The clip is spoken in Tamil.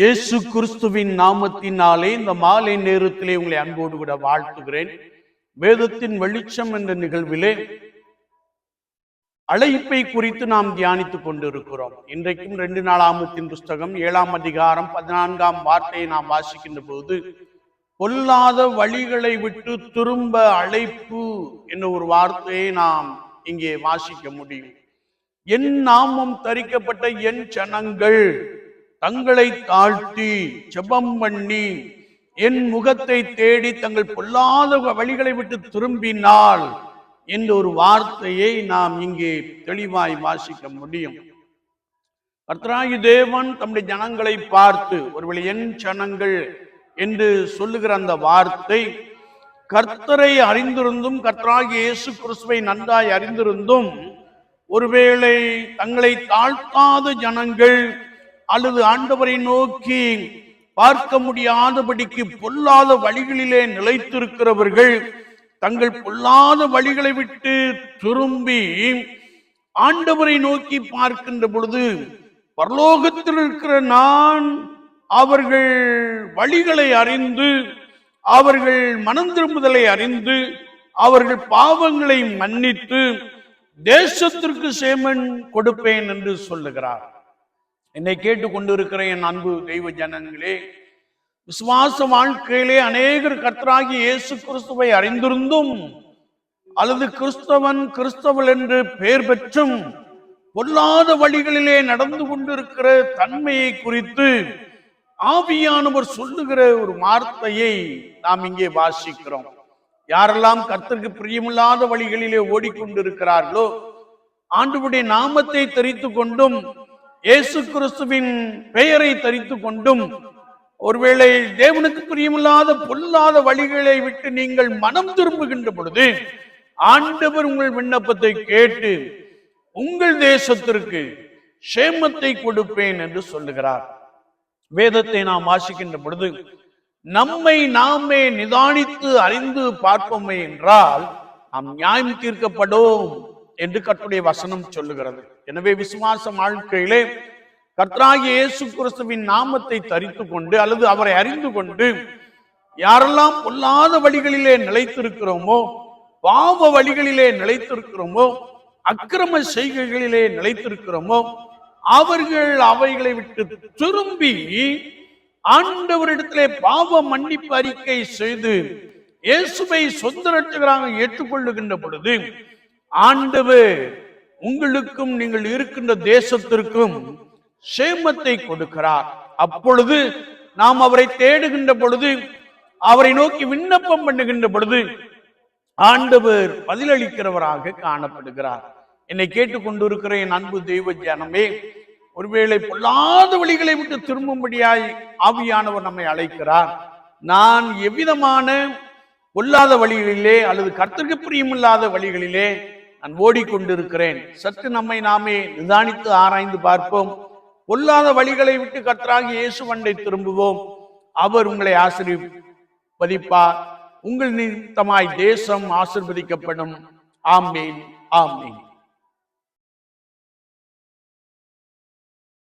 இயேசு கிறிஸ்துவின் நாமத்தினாலே இந்த மாலை நேரத்திலே உங்களை அன்போடு கூட வாழ்த்துகிறேன். வேதத்தின் வெளிச்சம் என்ற நிகழ்விலே அழைப்பை குறித்து நாம் தியானித்துக் கொண்டிருக்கிறோம். இன்றைக்கும் ரெண்டு நாளாமத்தின் புஸ்தகம் ஏழாம் அதிகாரம் பதினான்காம் வார்த்தையை நாம் வாசிக்கின்ற போது பொல்லாத வழிகளை விட்டு திரும்ப அழைப்பு என்ற ஒரு வார்த்தையை நாம் இங்கே வாசிக்க முடியும். என் நாமம் தரிக்கப்பட்ட என் ஜனங்கள் தங்களை தாழ்த்தி செபம் பண்ணி என் முகத்தை தேடி தங்கள் பொல்லாத வழிகளை விட்டு திரும்பினால் என்ற ஒரு வார்த்தையை நாம் இங்கே தெளிவாய் வாசிக்க முடியும். கர்த்தராகி தேவன் தம்முடைய ஜனங்களை பார்த்து ஒருவேளை என் ஜனங்கள் என்று சொல்லுகிற அந்த வார்த்தை கர்த்தரை அறிந்திருந்தும் கர்த்தராகி இயேசு கிறிஸ்துவை நன்றாய் அறிந்திருந்தும் ஒருவேளை தங்களை தாழ்த்தாத ஜனங்கள் அல்லது ஆண்டவரை நோக்கி பார்க்க முடியாதபடிக்கு பொல்லாத வழிகளிலே நிலைத்திருக்கிறவர்கள் தங்கள் பொல்லாத வழிகளை விட்டு திரும்பி ஆண்டவரை நோக்கி பார்க்கின்ற பொழுது பரலோகத்தில் இருக்கிற நான் அவர்கள் வழிகளை அறிந்து அவர்கள் மனம் திரும்புதலை அறிந்து அவர்கள் பாவங்களை மன்னித்து தேசத்திற்கு சேமன் கொடுப்பேன் என்று சொல்லுகிறார். என்னை கேட்டுக்கொண்டிருக்கிற என் அன்பு தெய்வ ஜனங்களே விசுவாச வாழ்க்கையிலே அநேகர் கர்த்தராகி இயேசு கிறிஸ்துவை அறிந்திருந்தும் அல்லது கிறிஸ்தவன் கிறிஸ்தவள் என்று பெயர் பெற்றும் பொல்லாத வழிகளிலே நடந்து கொண்டிருக்கிற தன்மையை குறித்து ஆவியானவர் சொல்லுகிற ஒரு வார்த்தையை நாம் இங்கே வாசிக்கிறோம். யாரெல்லாம் கர்த்தருக்கு பிரியமில்லாத வழிகளிலே ஓடிக்கொண்டிருக்கிறார்களோ ஆண்டுடைய நாமத்தை தெரித்து கொண்டும் இயேசு கிறிஸ்துவின் பெயரை தரித்து கொண்டும் ஒருவேளை தேவனுக்கு பிரியமில்லாத பொல்லாத வழிகளை விட்டு நீங்கள் மனம் திரும்புகின்ற பொழுது ஆண்டவர் உங்கள் விண்ணப்பத்தை கேட்டு உங்கள் தேசத்திற்கு சேமத்தை கொடுப்பேன் என்று சொல்லுகிறார். வேதத்தை நாம் வாசிக்கின்ற பொழுது நம்மை நாமே நிதானித்து அறிந்து பார்ப்போமே என்றால் நாம் நியாயம் தீர்க்கப்படும். என்று கர்த்துடைய வசனம் சொல்லுகிறது. எனவே விசுவாச வாழ்க்கையிலே கர்த்தராகிய இயேசு கிறிஸ்துவின் நாமத்தை தரித்து கொண்டு அல்லது அவரை அறிந்து கொண்டு யாரெல்லாம் பொல்லாத வழிகளிலே நிலைத்திருக்கிறோமோ பாவ வழிகளிலே நிலைத்திருக்கிறோமோ அக்கிரம செய்கைகளிலே நிலைத்திருக்கிறோமோ அவர்கள் அவைகளை விட்டு திரும்பி ஆண்டவரிடத்திலே பாவ மன்னிப்பு அறிக்கை செய்து இயேசுவை சொந்த ரட்சகராக ஏற்றுக்கொள்ளுகின்ற பொழுது ஆண்டவர் உங்களுக்கும் நீங்கள் இருக்கின்ற தேசத்திற்கும் சேமத்தை கொடுக்கிறார். அப்பொழுது நாம் அவரை தேடுகின்ற பொழுது அவரை நோக்கி விண்ணப்பம் பண்ணுகின்ற பொழுது ஆண்டவர் பதிலளிக்கிறவராக காணப்படுகிறார். என்னை கேட்டுக்கொண்டிருக்கிற என் அன்பு தெய்வ ஜனமே ஒருவேளை பொல்லாத வழிகளை விட்டு திரும்பும்படியாய் ஆவியானவர் நம்மை அழைக்கிறார். நான் எவ்விதமான பொல்லாத வழிகளிலே அல்லது கர்த்தருக்கு பிரியமில்லாத வழிகளிலே நான் ஓடிக்கொண்டிருக்கிறேன். சற்று நம்மை நாமே நிதானித்து ஆராய்ந்து பார்ப்போம். பொல்லாத வழிகளை விட்டு கர்த்தராகி இயேசு வண்டை திரும்புவோம். அவர் உங்களை ஆசிர்வதிப்பார் உங்கள் நிமித்தமாய் தேசம் ஆசிர்வதிக்கப்படும். ஆமீன் ஆமீன்.